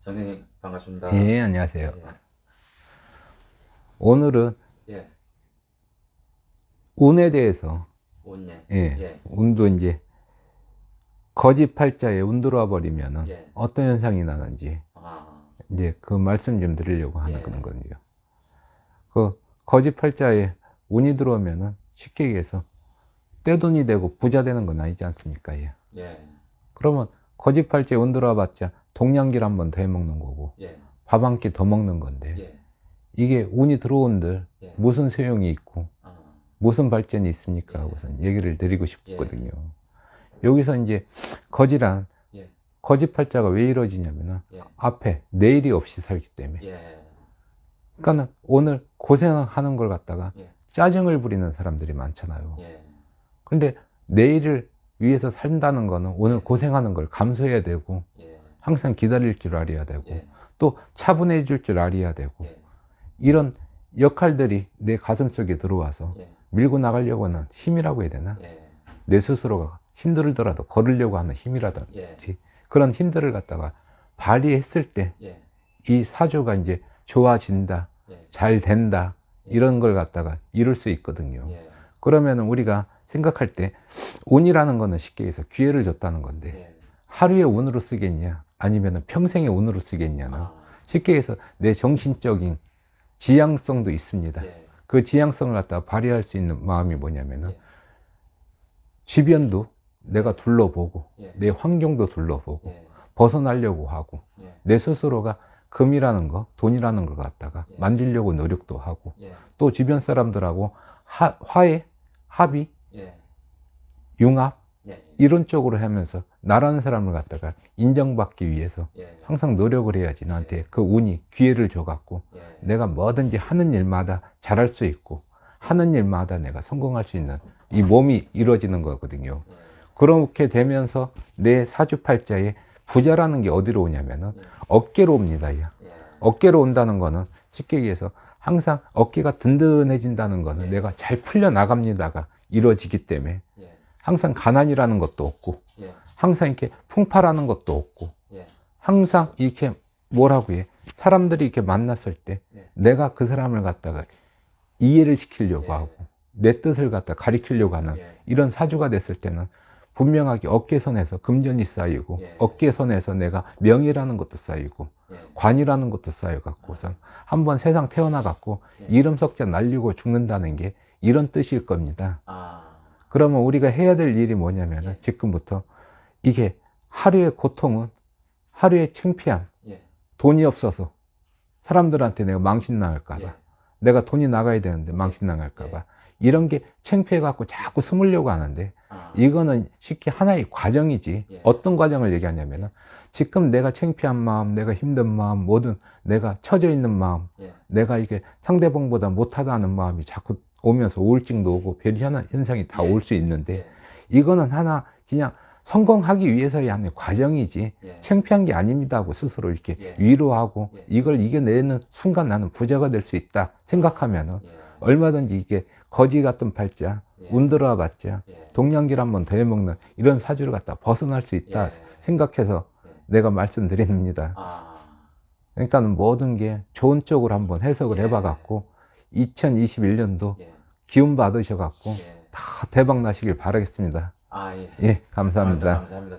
선생님 반갑습니다. 예, 안녕하세요. 오늘은 예. 운에 대해서, 운 예. 예, 예. 운도 이제 거짓 팔자에 운 들어와 버리면은 예. 어떤 현상이 나는지 아. 이제 그 말씀 좀 드리려고 하는 예. 그런 거든요. 그 거짓 팔자에 운이 들어오면은 쉽게 얘기해서 떼돈이 되고 부자 되는 건 아니지 않습니까? 예. 예. 그러면 거짓 팔자에 운 들어와 봤자 동양길 한 번 더 해먹는 거고 예. 밥 한 끼 더 먹는 건데 예. 이게 운이 들어온들 예. 무슨 소용이 있고 아. 무슨 발전이 있습니까? 예. 하고선 얘기를 드리고 싶거든요. 여기서 이제 거지란 예. 거짓 팔자가 왜 이루어지냐면은 예. 앞에 내일이 없이 살기 때문에. 예. 그러니까 오늘 고생하는 걸 갖다가 예. 짜증을 부리는 사람들이 많잖아요. 예. 근데 내일을 위해서 산다는 거는 오늘 고생하는 걸 감수해야 되고 예. 항상 기다릴 줄 알아야 되고 예. 또 차분해 줄줄 알아야 되고 예. 이런 역할들이 내 가슴 속에 들어와서 예. 밀고 나가려고 하는 힘이라고 해야 되나? 예. 내 스스로가 힘들더라도 걸으려고 하는 힘이라든지 예. 그런 힘들을 갖다가 발휘했을 때이 예. 사주가 이제 좋아진다, 예. 잘 된다 이런 걸 갖다가 이룰 수 있거든요. 예. 그러면 우리가 생각할 때 운이라는 거는 쉽게 해서 기회를 줬다는 건데 예. 하루의 운으로 쓰겠냐 아니면 평생의 운으로 쓰겠냐는 아. 쉽게 해서 내 정신적인 지향성도 있습니다. 예. 그 지향성을 갖다가 발휘할 수 있는 마음이 뭐냐면은 예. 주변도 내가 둘러보고 예. 내 환경도 둘러보고 예. 벗어나려고 하고 예. 내 스스로가 금이라는 거, 돈이라는 걸 갖다가 예. 만들려고 노력도 하고 예. 또 주변 사람들하고 하, 화해, 합의, 예. 융합 예. 이런 쪽으로 하면서 나라는 사람을 갖다가 인정받기 위해서 예. 항상 노력을 해야지 나한테 그 운이 기회를 줘갖고 예. 내가 뭐든지 하는 일마다 잘할 수 있고 하는 일마다 내가 성공할 수 있는 이 몸이 이루어지는 거거든요. 예. 그렇게 되면서 내 사주팔자에 부자라는 게 어디로 오냐면은 예. 어깨로 옵니다. 야. 예. 어깨로 온다는 거는 쉽게 얘기해서 항상 어깨가 든든해진다는 거는 예. 내가 잘 풀려 나갑니다가 이루어지기 때문에 예. 항상 가난이라는 것도 없고 예. 항상 이렇게 풍파라는 것도 없고 예. 항상 이렇게 뭐라고 해 사람들이 이렇게 만났을 때 예. 내가 그 사람을 갖다가 이해를 시키려고 예. 하고 내 뜻을 갖다 가리키려고 하는 예. 이런 사주가 됐을 때는 분명하게 어깨선에서 금전이 쌓이고 예. 어깨선에서 내가 명예라는 것도 쌓이고 예. 관이라는 것도 쌓여갖고선 한번 세상 태어나갖고 예. 이름 석자 날리고 죽는다는 게 이런 뜻일 겁니다. 아. 그러면 우리가 해야 될 일이 뭐냐면 은 예. 지금부터 이게 하루의 고통은 하루의 창피함, 예. 돈이 없어서 사람들한테 내가 망신 나갈까봐 예. 내가 돈이 나가야 되는데 망신 나갈까봐 이런 게 창피해갖고 자꾸 숨으려고 하는데 아. 이거는 쉽게 하나의 과정이지 예. 어떤 과정을 얘기하냐면 은 지금 내가 창피한 마음, 내가 힘든 마음, 뭐든 내가 처져 있는 마음, 예. 내가 이게 상대방보다 못하다는 마음이 자꾸 오면서 우울증도 오고 별이하는 현상이 다 예. 올수 있는데 예. 이거는 하나 그냥 성공하기 위해서의 하나의 과정이지 예. 창피한 게 아닙니다 하고 스스로 이렇게 예. 위로하고 예. 이걸 이겨내는 순간 나는 부자가 될 수 있다 생각하면은 예. 얼마든지 이게 거지 같은 팔자 예. 운 들어와 봤자 예. 동양길 한번 더 해먹는 이런 사주를 갖다 벗어날 수 있다 예. 생각해서 예. 내가 말씀드립니다. 아. 일단은 모든 게 좋은 쪽으로 한번 해석을 예. 해봐갖고 2021년도 예. 기운 받으셔갖고 예. 다 대박 나시길 바라겠습니다. 아, 예. 예, 감사합니다. 아, 감사합니다.